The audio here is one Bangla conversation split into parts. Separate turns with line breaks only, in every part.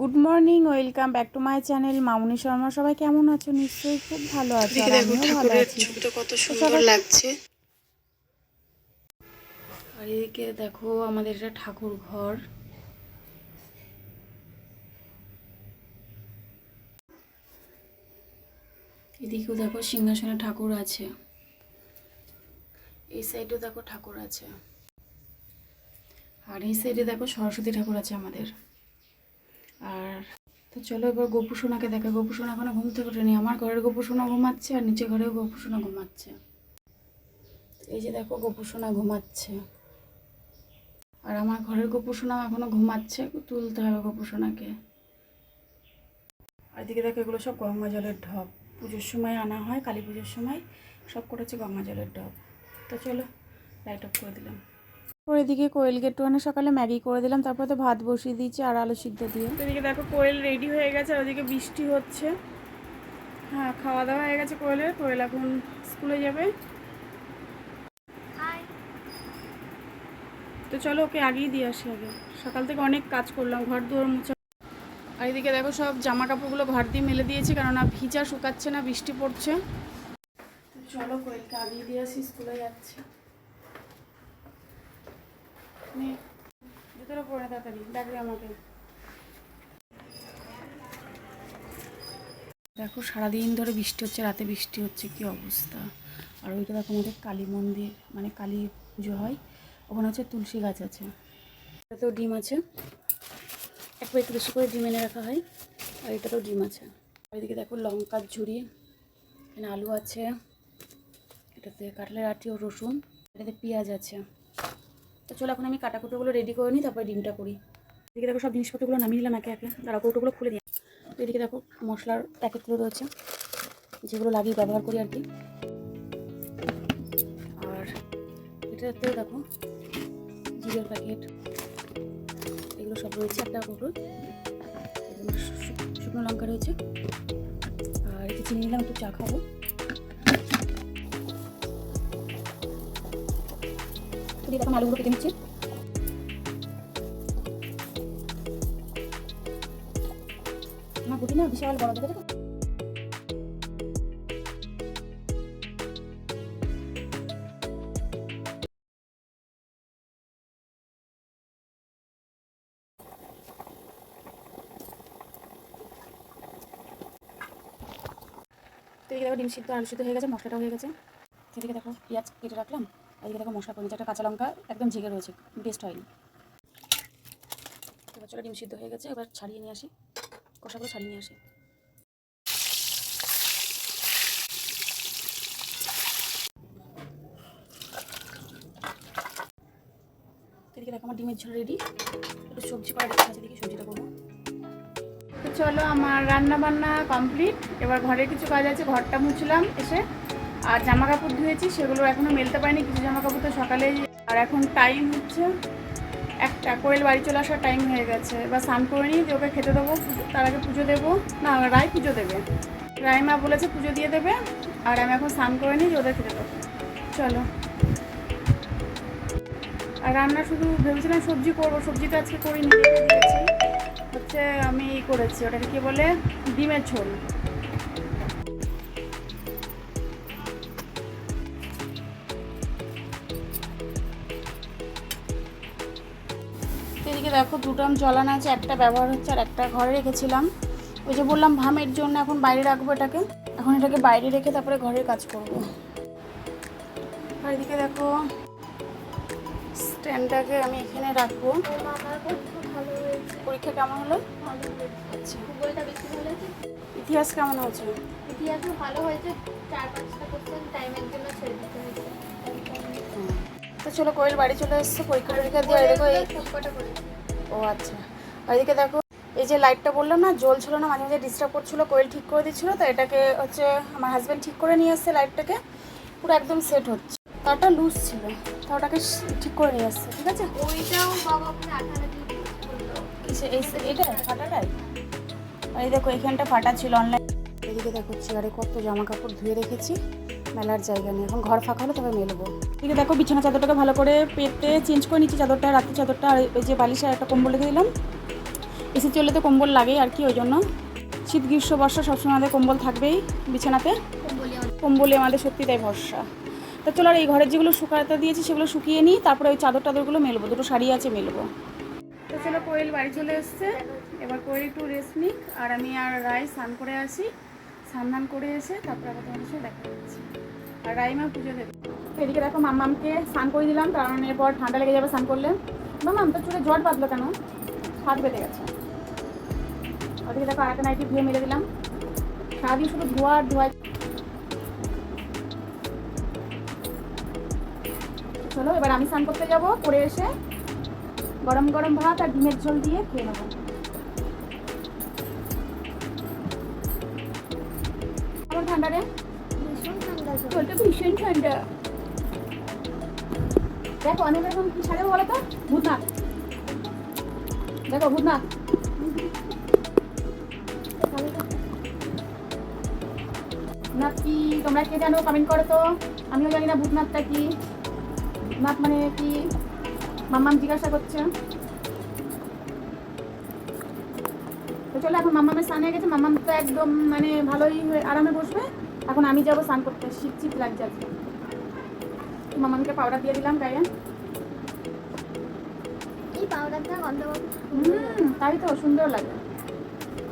Good morning welcome back to my channel Mamuni Sharma. সবাই কেমন আছো? নিশ্চয়ই খুব ভালো আছো আর আমিও ভালো আছি।
কত সুন্দর লাগছে। আর এদিকে দেখো আমাদের এটা ঠাকুর ঘর। এদিকেও দেখো সিংহাসনে ঠাকুর আছে। এই সাইডেও দেখো ঠাকুর আছে। আর এই সাইডে দেখো সরস্বতী ঠাকুর আছে আমাদের। আর তো চলো এবার গোপু সোনাকে দেখে। গোপু সোনা এখনও ঘুম থেকে ওঠেনি। আমার ঘরের গোপু সোনা ঘুমাচ্ছে আর নিচে ঘরেও গোপু সোনা ঘুমাচ্ছে। এই যে দেখো গোপু সোনা ঘুমাচ্ছে। আর আমার ঘরের গোপু সোনা এখনও ঘুমাচ্ছে। তুলতে হবে গোপু সোনাকে। আর এদিকে দেখো এগুলো সব গঙ্গা জলের ঢপ। পুজোর সময় আনা হয়, কালী পুজোর সময় সব করেছে গঙ্গা জলের ঢপ। তো চলো লাইট অফ করে দিলাম।
ওর এদিকে কোয়েলকে একটুখানি সকালে ম্যাগি করে দিলাম তারপর তো ভাত বসিয়ে দিয়েছি আর আলু সিদ্ধ দিয়ে। তো এদিকে দেখো কোয়েল রেডি হয়ে গেছে আর ওদিকে বৃষ্টি হচ্ছে। হ্যাঁ খাওয়া দাওয়া হয়ে গেছে কোয়েলের কোয়েল এখন স্কুলে যাবে। তো চলো ওকে আগেই দিয়ে আসি আগে। সকাল থেকে অনেক কাজ করলাম ঘর দুয়ার মুছা। আর এদিকে দেখো সব জামা কাপড়গুলো ঘর দিয়ে মেলে দিয়েছি কেননা ভিজা শুকাচ্ছে না বৃষ্টি পড়ছে। চলো কোয়েলকে আগেই দিয়ে আসি স্কুলে যাচ্ছে। দেখো, সারাদিন ধরে বৃষ্টি হচ্ছে, রাতে বৃষ্টি হচ্ছে, কি অবস্থা। আর ওইটা দেখো, আমাদের কালী মন্দির মানে কালী পুজো হয়, ওখানে হচ্ছে তুলসী গাছ আছে। এটাতেও ডিম আছে। একবার একটু বেশি করে ডিম এনে রাখা হয়, আর এটাতেও ডিম আছে। আর এদিকে দেখো, লঙ্কার ঝুড়ি, এখানে আলু আছে, এটাতে কাটলের আটি ও রসুন, এটাতে পেঁয়াজ আছে। তো চলো এখন আমি কাটাকুটোগুলো রেডি করে নিই, তারপরে ডিমটা করি। এদিকে দেখো সব জিনিসপত্রগুলো নামিয়ে নিলাম একে একে। তারা কৌটোগুলো খুলে দিই তো এদিকে দেখো মশলার প্যাকেটগুলো রয়েছে, যেগুলো লাগিয়ে ব্যবহার করি আর কি। আর এটাতেও দেখো জিরের প্যাকেট, এগুলো সব রয়েছে, একটা কৌটো। শুকনো লঙ্কা রয়েছে। আর একটু চিনি নিলাম, একটু চা খাব। দিয়ে দেখো আলুগুলো কেটে নিচ্ছি। আমার গুটি না বিশাল বড় দেখে দেখো তো ডিম সিদ্ধ, আলু সিদ্ধ হয়ে গেছে মশলাটা হয়ে গেছে। সেদিকে দেখো পেঁয়াজ কেটে রাখলাম। এদিকে দেখো মশলা করে একটা কাঁচা লঙ্কা, একদম ঝেগে রয়েছে বেস্ট হয়নি এবার চলো ডিম সিদ্ধ হয়ে গেছে, এবার ছাড়িয়ে নিয়ে আসি, কষাগুলো ছাড়িয়ে নিয়ে আসি। ডিমের ঝোল রেডি একটু সবজি চলো আমার রান্না বান্না কমপ্লিট এবার ঘরে কিছু কাজ আছে, ঘরটা মুছলাম এসে। আর জামা কাপড় ধুয়েছি, সেগুলো এখনও মেলতে পারিনি, কিছু জামা কাপড় তো সকালে আর এখন টাইম হচ্ছে, একটা কোয়েল বাড়ি চলে আসার টাইম হয়ে গেছে। এবার স্নান করে নিই যে ওকে খেতে দেবো, তার আগে পুজো দেবো। না রায় পুজো দেবে। রায়মা বলেছে পুজো দিয়ে দেবে, আর আমি এখন স্নান করে নিই যে ওদের খেতে দেবো। চলো। আর রান্না শুধু ভেবেছিলাম সবজি করব, সবজি তো আজকে করিনি হচ্ছে আমি করেছি, ওটাকে কি বলে? ডিমের ঝোল। দেখো দুটো আম জ্বালানো আছে একটা ব্যবহার হচ্ছে আর একটা ঘরে রেখেছিলাম। ওই যে বললাম ভামের জন্য এখন বাইরে রাখব এটাকে। এখন এটাকে বাইরে রেখে তারপরে ঘরের কাজ করব। আর এদিকে দেখো স্ট্যান্ডটাকে আমি এখানে রাখব। পরীক্ষা কেমন হলো? আচ্ছা। ইতিহাস কেমন হয়েছে?
ইতিহাসও ভালো হয়েছে চার পাঁচটা কোশ্চেন টাইমের জন্য ছেড়ে দিতে হয়েছে।
তো চলো কোয়েল বাড়ি চলে এসছে পরীক্ষা টরীক্ষা দিয়ে দেখো এই ও আচ্ছা। আর এদিকে দেখো এই যে লাইটটা বললাম না জল ছিল না মাঝে মাঝে ডিস্টার্ব করছিল কোয়েল ঠিক করে দিচ্ছিল তো এটাকে হচ্ছে আমার হাজব্যান্ড ঠিক করে নিয়ে এসছে লাইটটাকে পুরো একদম সেট হচ্ছে। তারটা লুজ ছিল তা ওটাকে ঠিক করে নিয়ে এসছে ঠিক আছে?
ওইটাও বাবা
এটা ফাটাটাই? আর এই দেখো এখানটা ফাটা ছিল অনলাইন এদিকে দেখো চেয়ারে কত জামা কাপড় ধুয়ে রেখেছি। মেলার জায়গা নেই। এখন ঘর ফাঁকা হলে তবে মেলবো এদিকে দেখো, বিছানা চাদরটাকে ভালো করে পেতে, চেঞ্জ করে নিচ্ছি চাদরটা রাত্রি চাদরটা, আর ওই যে বালিশের একটা কম্বল রেখে দিলাম। এসি চললে তো কম্বল লাগেই আর কি, ওই জন্য। শীত, গ্রীষ্ম, বর্ষা, সবসময় আমাদের কম্বল থাকবেই বিছানাতে।
বলি
কম্বলে আমাদের সত্যি তাই ভরসা। তো চলো, আর এই ঘরের যেগুলো শুকাতে দিয়েছি সেগুলো শুকিয়ে নিই, তারপরে ওই চাদর টাদরগুলো মেলবো দুটো শাড়ি আছে মেলবো তো চলো, কোয়েল বাড়ি চলে এসছে। এবার কোয়েল একটু রেস্ট নিক। আর আমি আর রায় স্নান করে আসি। স্নান করে এসে তারপরে আবার তোমাদের সাথে দেখা যাচ্ছে আর রাইমা পুজো দেবে। এদিকে দেখো স্নান করে দিলাম, কারণ এরপর ঠান্ডা লেগে যাবে স্নান করলে। তো চুলে জট বাঁধলো কেন? হাত বেঁধে গেছে। ওদিকে দেখো আরেকটা নাইটি ধুয়ে মেরে দিলাম। সারাদিন শুধু ধোয়া আর ধোয়া চলো, এবার আমি স্নান করতে যাব, করে এসে গরম গরম ভাত আর ডিমের ঝোল দিয়ে খেয়ে নেব। ঠান্ডা রে?
ভীষণ
কি তোমরা কে জানো? কমেন্ট করো তো। আমিও জানি না ভূতনাথটা কি। ভূতনাথ মানে কি? মাম্মাম জিজ্ঞাসা করছে। তো চলো, এখন মাম্মামের স্নান গেছে। মাম্মাম তো একদম মানে ভালোই আরামে বসবে। এখন আমি যাব স্নান করতে শীত শীত লাগছে আজকে। মামাকে পাউডার দিয়ে দিলাম গায়ে। তাই তো সুন্দর লাগে।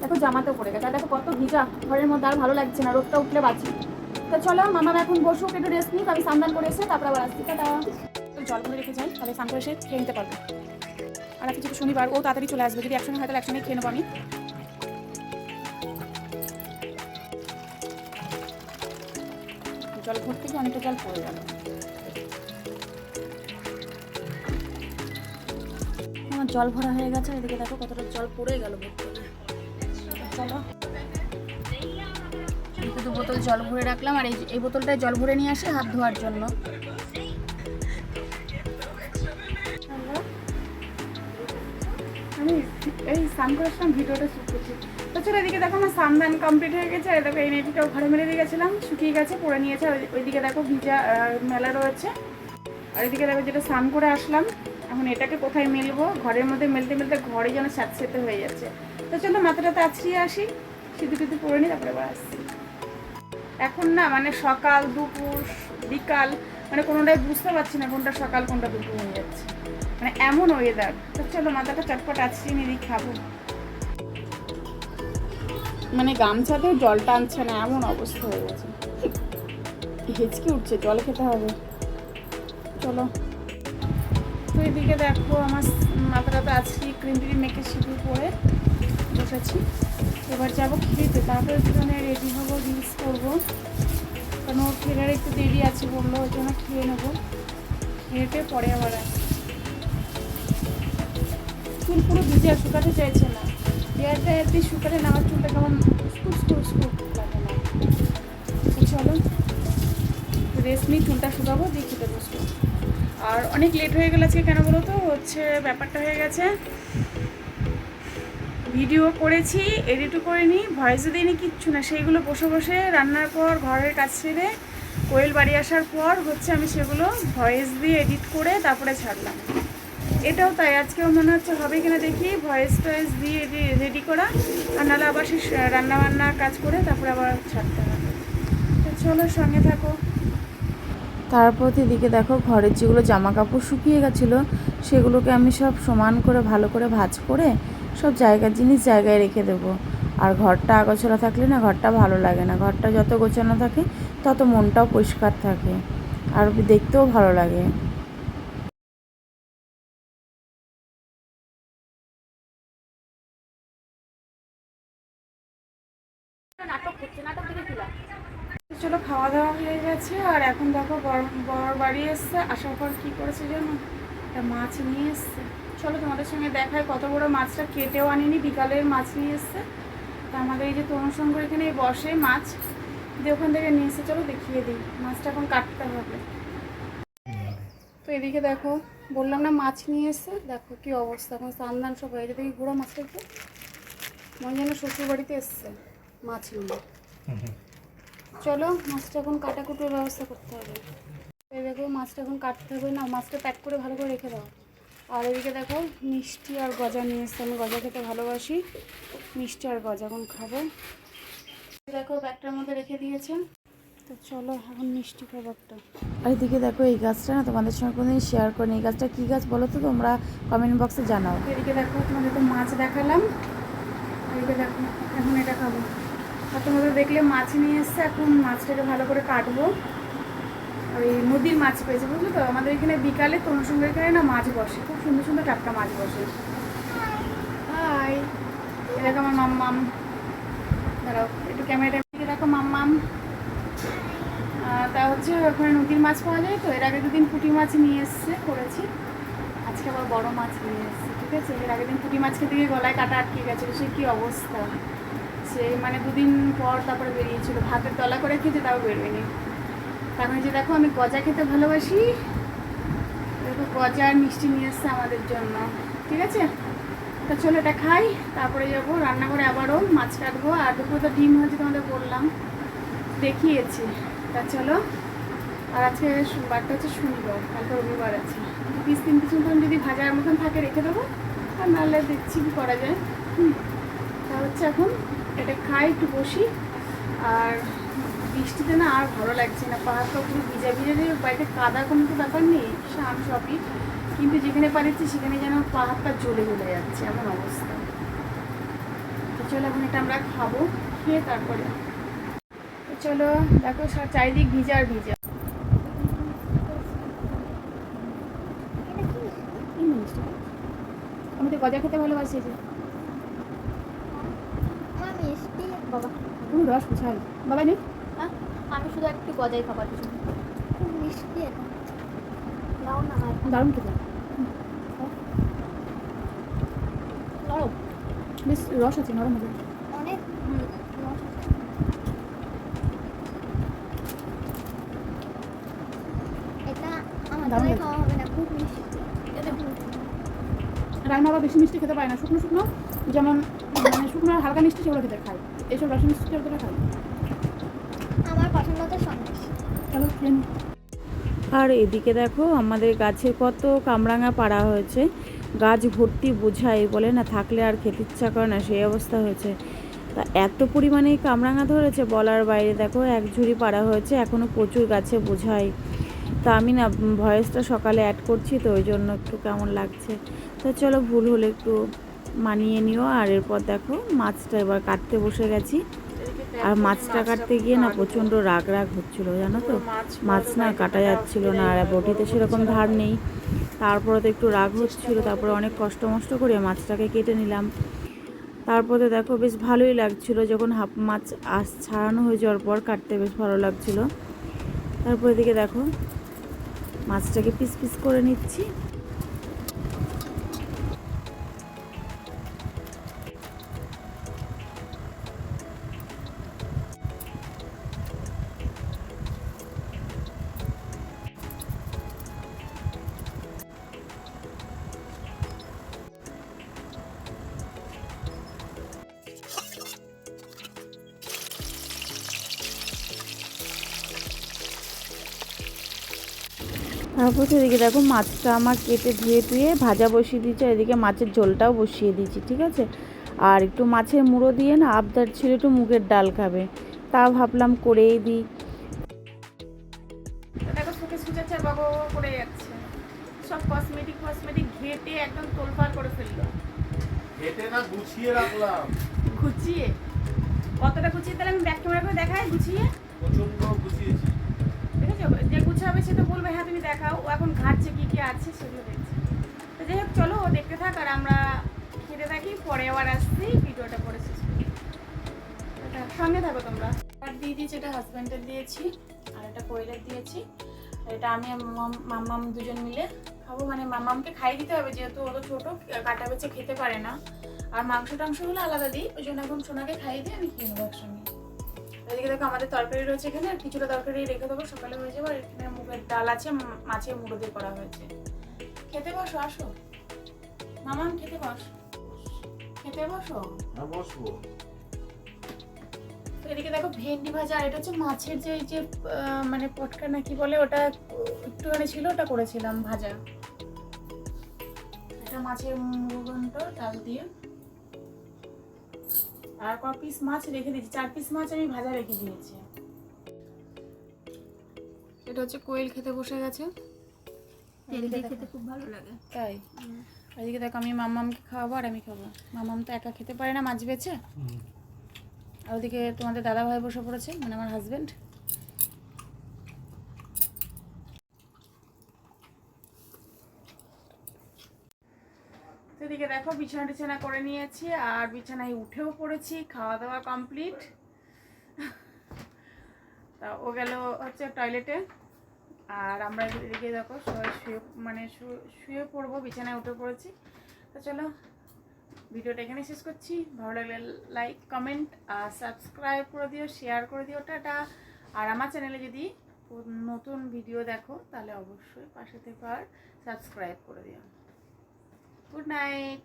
দেখো জামাতেও পড়ে গেছে। আর দেখো কত ভিজা। ঘরের মধ্যে আর ভালো লাগছে না রোদটা উঠলে বাঁচি। তো চলো মামা এখন বসুক একটু রেস্ট নিক। আমি স্নান করে এসে তারপর আবার আসছি। টাটা। জল ভরে রেখে যাই তাহলে স্নান করে এসে খেয়ে নিতে পারব। আর যেহেতু শনিবার ও তাড়াতাড়ি চলে আসবে। যদি একসঙ্গে হয় তাহলে একসঙ্গে খেয়ে নেব আমি। জল ভরতে গিয়ে অনেকটা জল পড়ে গেল আমার জল ভরা হয়ে গেছে এদিকে দেখো কতটা জল পড়ে গেল চলো। দু বোতল জল ভরে রাখলাম, আর এই বোতলটায় জল ভরে নিয়ে আসি হাত ধোয়ার জন্য। আমি এই স্নান করেছিলাম ভিডিওটা শ্যুট করছি। তো চলো এদিকে দেখো আমার স্নান কমপ্লিট হয়ে গেছে। দেখো এই নেটিটাও ঘরে মেরে দিয়ে গেছিলাম, শুকিয়ে গেছে পরে নিয়েছে। ওইদিকে দেখো ভিজা মেলা রয়েছে। আর এদিকে দেখো যেটা স্নান করে আসলাম, এখন এটাকে কোথায় মেলবো? ঘরের মধ্যে মেলতে মেলতে ঘরে যেন স্যাঁতসেতে হয়ে যাচ্ছে। তো চলো মাথাটাতে আছড়িয়ে আসি, সিঁদুর টিদুর পরে নিই তারপরে আবার আসছি। এখন না মানে সকাল, দুপুর, বিকাল মানে কোনোটাই বুঝতে পারছি না কোনটা সকাল, কোনটা দুপুর হয়ে যাচ্ছে। মানে এমন ওয়েদার তো চলো মাথাটা চটপট আছড়িয়ে নিয়ে খাব। মানে গামছাতেও জল টানছে না, এমন অবস্থা হয়ে গেছে। হেঁচকি উঠছে, জল খেতে হবে। চলো। তো এদিকে দেখো, আমার মাথাটাতে আজকে ক্রিম টিম মেখে সিঁদুর পরে বসেছি। এবার যাব খেতে তারপরে দুজনে রেডি হব রিলস করব। কারণ ওর ফেরার একটু দেরি আছে বলল, ওই জন্য খেয়ে নেব। খেয়ে পরে আবার চুল পুরো ভিজে শুকাতে চাইছে না। হেয়ার ড্রায়ার দিয়ে শুকালে না, আমার চুলটা কেমন স্কুট স্কুট স্কুট লাগে চলো রেস্ট নিই চুলটা শুকাবো, দিয়ে খেতে বসবো। আর অনেক লেট হয়ে গেল আজকে কেন বলো তো? হচ্ছে ব্যাপারটা হয়ে গেছে। ভিডিও করেছি এডিটও করিনি ভয়েসও দিইনি, কিচ্ছু না। সেইগুলো বসে বসে রান্নার পর, ঘরের কাজ ছেড়ে কোয়েল বাড়ি আসার পর হচ্ছে আমি সেগুলো ভয়েস দিয়ে এডিট করে তারপরে ছাড়লাম। এটাও তাই, আজকেও মনে হচ্ছে হবে কিনা দেখি ভয়েস টয়েস দিয়ে রেডি করা, আর নাহলে আবার সে রান্না বান্না কাজ করে তারপরে আবার ছাড়তে হবে। তো চলো সঙ্গে থাকো।
তারপর এদিকে দেখো, ঘরের যেগুলো জামা কাপড় শুকিয়ে গেছিল, সেগুলোকে আমি সব সমান করে, ভালো করে ভাঁজ করে সব জায়গার জিনিস জায়গায় রেখে দেবো। আর ঘরটা আগোছাড়া থাকলে না ঘরটা ভালো লাগে না, ঘরটা যত গোছানো থাকে তত মনটাও পরিষ্কার থাকে, আর দেখতেও ভালো লাগে।
গেছে আর এখন দেখো বর বাড়ি এসছে, আসার পর কী করেছে জানো? একটা মাছ নিয়ে এসছে। চলো তোমাদের সঙ্গে দেখায় কত বড় মাছটা কেটেও আনিনি, বিকালের মাছ নিয়ে এসছে। তা আমাদের এই যে তরুণসঙ্গর এখানে বসে মাছ, দিয়ে ওখান থেকে নিয়ে এসে চলো দেখিয়ে দিই, মাছটা এখন কাটতে হবে। তো এদিকে দেখো, বললাম না মাছ নিয়ে এসছে দেখো কি অবস্থা, এখন স্নান সব হয়ে যায় দেখি ঘোড়া মাছটা একটু মনে যেন শ্বশুর বাড়িতে এসছে মাছ নিয়ে। চলো মাছটা এখন কাটাকুটোর ব্যবস্থা করতে হবে। এই দেখো মাছটা এখন কাটতে হবে। না মাছটা প্যাক করে ভালো করে রেখে দাও। আর এদিকে দেখো মিষ্টি আর গজা নিয়ে এসছে। আমি গজা খেতে ভালোবাসি। মিষ্টি আর গজা এখন খাব। দেখো ব্যাগটার মধ্যে রেখে দিয়েছে। তো চলো এখন মিষ্টি খাব একটা।
আর এদিকে দেখো এই গাছটা না তোমাদের সঙ্গে কোনোদিন শেয়ার করিনি। এই গাছটা কী গাছ বলো তো তোমরা কমেন্ট বক্সে জানাও।
এদিকে দেখো তোমাদের তো মাছ দেখালাম। এদিকে দেখো এখন এটা খাব। তোমাদের দেখলে মাছ নিয়ে এসছে, এখন মাছটাকে ভালো করে কাটবো। ওই নদীর মাছ পেয়েছে, বুঝলো তো? আমাদের এখানে বিকালে তনুসঙ্গের এখানে না মাছ বসে, খুব সুন্দর সুন্দর টাটকা মাছ বসে। হাই, এরকম আমার মাম্মাম। দাঁড়াও, একটু ক্যামেরাটা দেখো, মাম্মাম। তা হচ্ছে ওখানে নদীর মাছ পাওয়া যায় তো? এর আগে দুদিন পুঁটি মাছ নিয়ে এসছে, করেছি। আজকে আবার বড় মাছ নিয়ে এসেছি, ঠিক আছে? এর আগের দিন পুঁটি মাছ খেতে গিয়ে গলায় কাটা আটকে গেছে, সে কী অবস্থা? সে মানে দুদিন পর তারপরে বেরিয়েছিল। ভাতের তলা করে খেতে তাও বেরোয়নি। তার মানে যে দেখো, আমি গজা খেতে ভালোবাসি। দেখো, গজা আর মিষ্টি নিয়ে এসছে আমাদের জন্য। ঠিক আছে? তা চলো এটা খাই, তারপরে যাব। রান্না করে আবারও মাছ কাটবো। আর দুপুরে তো ডিম হয়েছে তোমাদের বললাম। দেখিয়েছি। তা চলো। আর আজকে বারটা হচ্ছে শনিবার, কালকে রবিবার আছে। পিস তিন পিস মতন যদি ভাজার মতন থাকে রেখে দেবো। আর নাহলে দেখছি কি করা যায়। হুম। তা হচ্ছে এখন এটা খাই একটু বসি। আর বৃষ্টিতে না আর ভালো লাগছে না। পাহাড়টা পুরো ভিজা ভিজা যে বাড়িতে কাদা কোনো তো ব্যাপার নেই শান সবই। কিন্তু যেখানে পারিছি সেখানে যেন পাহাড়টা জ্বলে জ্বলে যাচ্ছে, এমন অবস্থা। তো চলো এখন এটা আমরা খাব, খেয়ে তারপরে। চলো, দেখো চারিদিক ভিজা আর ভিজা। আমি তো গজা খেতে ভালোবাসি যে
মা মিষ্টি বাবা
তুমি রস বুঝাই বাবা নেই
হ্যাঁ আমি শুধু একটু গজাই খাবার কিছু। খুব মিষ্টি দাও না
দারুণ খেতে।
নরম।
বেশ রস আছে নরম হবে।
অনেক রস এটা আমার
দারুণ
খাওয়া হবে খুব মিষ্টি। এটা
রান্না আবার বেশি মিষ্টি খেতে পারে না। শুকনো শুকনো যেমন মানে শুকনো হালকা মিষ্টি সেগুলো খেতে খায়। এইসব রস মিষ্টি ওগুলো খায়
আমার পছন্দ তো সন্দেশ।
চলো খেয়ে নিই।
আর এদিকে দেখো আমাদের গাছে কত কামরাঙা পাড়া হয়েছে। গাছ ভর্তি বোঝাই বলে না থাকলে আর খেতে ইচ্ছা করে না সেই অবস্থা হয়েছে। তা এত পরিমাণে কামরাঙা ধরেছে বলার বাইরে দেখো এক ঝুড়ি পাড়া হয়েছে এখনও প্রচুর গাছে বোঝাই। তা আমি না ভয়েসটা সকালে অ্যাড করছি তো ওই জন্য একটু কেমন লাগছে। তো চলো ভুল হলে একটু মানিয়ে নিও। আর এরপর দেখো, মাছটা এবার কাটতে বসে গেছি। আর মাছটা কাটতে গিয়ে না প্রচণ্ড রাগ রাগ হচ্ছিল, জানো তো? মাছ না কাটা যাচ্ছিল না, আর বটিতে সেরকম ধার নেই। তারপরে তো একটু রাগ হচ্ছিল, তারপরে অনেক কষ্ট মষ্ট করে মাছটাকে কেটে নিলাম। তারপরে দেখো, বেশ ভালোই লাগছিল। যখন হাফ মাছ আস ছাড়ানো হয়ে যাওয়ার পর কাটতে বেশ ভালো লাগছিল। তারপর এদিকে দেখো, মাছটাকে পিস পিস করে নিচ্ছি। তারপর তো এদিকে দেখো মাছটা আমার কেটে ধুয়ে ধুয়ে ভাজা বসিয়ে দিয়েছি আর এদিকে মাছের ঝোলটাও বসিয়ে দিয়েছি ঠিক আছে? আর একটু মাছের মুড়ো দিয়ে না আবদার ছিল একটু মুগের ডাল খাবে। তা ভাবলাম করেই দিই।
দেখো চোখে সুচাচ্ছে আর বাবা বাবা করে যাচ্ছে। সব কসমেটিক কসমেটিক ঘেটে একদম তোলপাড় করে ফেলল।
হেঁটে না গুছিয়ে রাখলাম।
গুছিয়ে? কতটা গুছিয়ে? তাহলে আমি ব্যাক ক্যামেরা করে দেখাই গুছিয়ে?
প্রচণ্ড গুছিয়েছি।
ঠিক আছে যে বলবে হ্যাঁ তুমি দেখাও, ও এখন ঘাটছে কি কি আছে সেগুলো দেখছে। তো যাই হোক, চলো ও দেখতে থাক আর আমরা খেতে থাকি, পরে আবার আসছি, ভিডিওটা সঙ্গে তোমরা। দিয়ে দিয়েছি, এটা দিয়েছি, আর দিয়েছি। এটা আমি মাম্মাম দুজন মিলে খাব। মানে মাম্মামকে দিতে হবে, যেহেতু ও ছোটো, কাটা বেছে খেতে পারে না। আর মাংস টাংস হলে আলাদা দিই, ওই জন্য এখন সোনাকে খাইয়ে দিয়ে আমি খেয়ে নেব একসঙ্গে। এদিকে দেখো আমাদের তরকারি রয়েছে এখানে আর কিছুটা তরকারি রেখে দেবো সকালে হয়ে যাব আর এখানে মুগের ডাল আছে মাছের মুড়ো দিয়ে করা হয়েছে। খেতে বসো আসো। মামা খেতে বস। খেতে বসো?
হ্যাঁ বসবো।
এদিকে দেখো ভেন্ডি ভাজা আর এটা হচ্ছে মাছের যে যে মানে পটকা নাকি বলে ওটা একটুখানি ছিল ওটা করেছিলাম ভাজা। এটা মাছের মুরগন্ত ডাল দিয়ে। আর ক পিস মাছ রেখে দিয়েছি। চার পিস মাছ আমি ভাজা রেখে দিয়েছি।
এটা হচ্ছে কোয়েল খেতে বসে গেছে।
তেল দিয়ে খেতে খুব ভালো লাগে।
তাই? আর দেখো আমি মাম্মামকে খাওয়াবো আর আমি খাব। মাম্মাম তো একা খেতে পারে না মাছ বেছে আর ওদিকে তোমাদের দাদা ভাই বসে পড়েছে মানে আমার হাজবেন্ড এদিকে দেখো, বিছানা টিছানা করে নিয়েছি আর বিছানায় উঠেও পড়েছি খাওয়া দাওয়া কমপ্লিট তা ও গেল হচ্ছে টয়লেটে আর আমরা এদিকে দেখো, সবাই শুয়ে মানে শুয়ে পড়ব, বিছানায় উঠে পড়েছি। তো চলো, ভিডিওটা এখানে শেষ করছি। ভালো লাগলে লাইক কমেন্ট আর সাবস্ক্রাইব করে দিও শেয়ার করে দিও, টাটা। আর আমার চ্যানেলে যদি নতুন ভিডিও দেখো, তাহলে অবশ্যই পাশে থেকে আর সাবস্ক্রাইব করে দিও। Good night